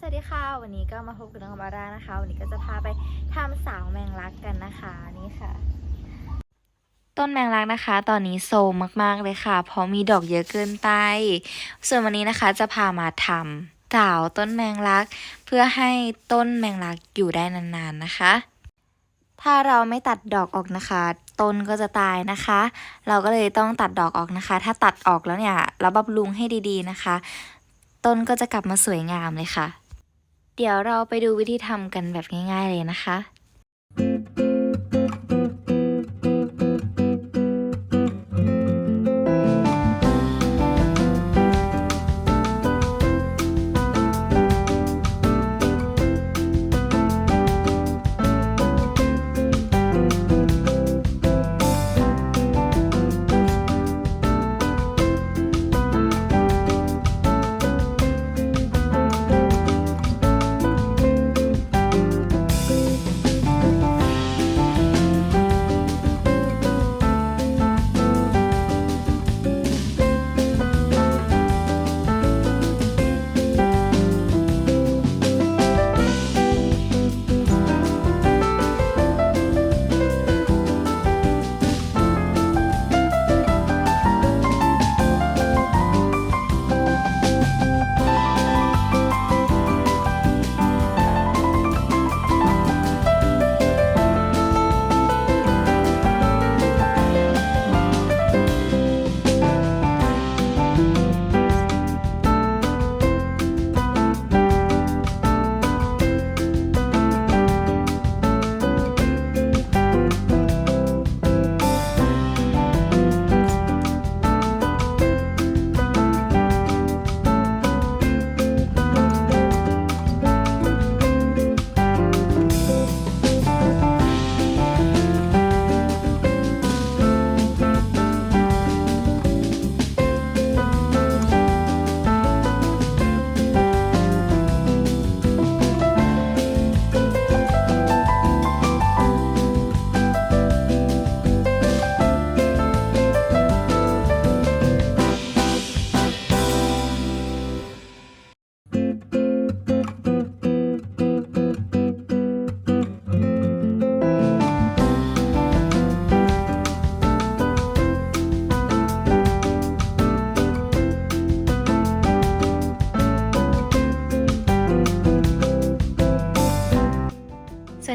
สวัสดีค่ะ วันนี้ก็มาพบกับน้องมาร่านะคะ วันนี้ก็จะพาไปทำสาวแมงลักกันนะคะนี่ค่ะ ต้นแมงลักนะคะ ตอนนี้โซมมากๆเลยค่ะ เพราะมีดอกเยอะเกินไปส่วนวันนี้นะคะจะพามาทำสาวต้นแมงลัก เพื่อให้ต้นแมงลักอยู่ได้นานๆนะคะ ถ้าเราไม่ตัดดอกออกนะคะต้นก็จะตายนะคะ เราก็เลยต้องตัดดอกออกนะคะ ถ้าตัดออกแล้วเนี่ยเราบำรุงให้ดีๆนะคะ ต้นก็จะกลับมาสวยงามเลยค่ะ เดี๋ยวเราไปดูวิธีทำกันแบบง่าย ๆเลยนะคะ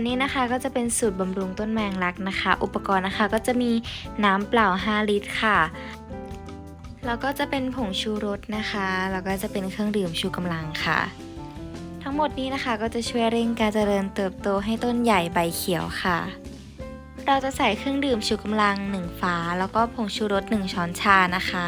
นี้นะคะก็จะเป็นสูตรบำรุงต้นแมงลักนะคะ อุปกรณ์นะคะก็จะมีน้ำเปล่า 5 ลิตรค่ะ แล้วก็จะเป็นผงชูรสนะคะ แล้วก็จะเป็นเครื่องดื่มชูกำลังค่ะ ทั้งหมดนี้นะคะก็จะช่วยเร่งการเจริญเติบโตให้ต้นใหญ่ใบเขียวค่ะ เราจะใส่เครื่องดื่มชูกำลัง 1 ฝา แล้วก็ผงชูรส 1 ช้อนชานะคะ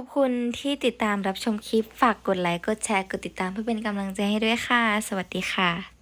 อบคุณที่ติดตามรับชมคลิป ฝากกดไลค์ กดแชร์ กดติดตามเพื่อเป็นกำลังใจให้ด้วยค่ะ สวัสดีค่ะ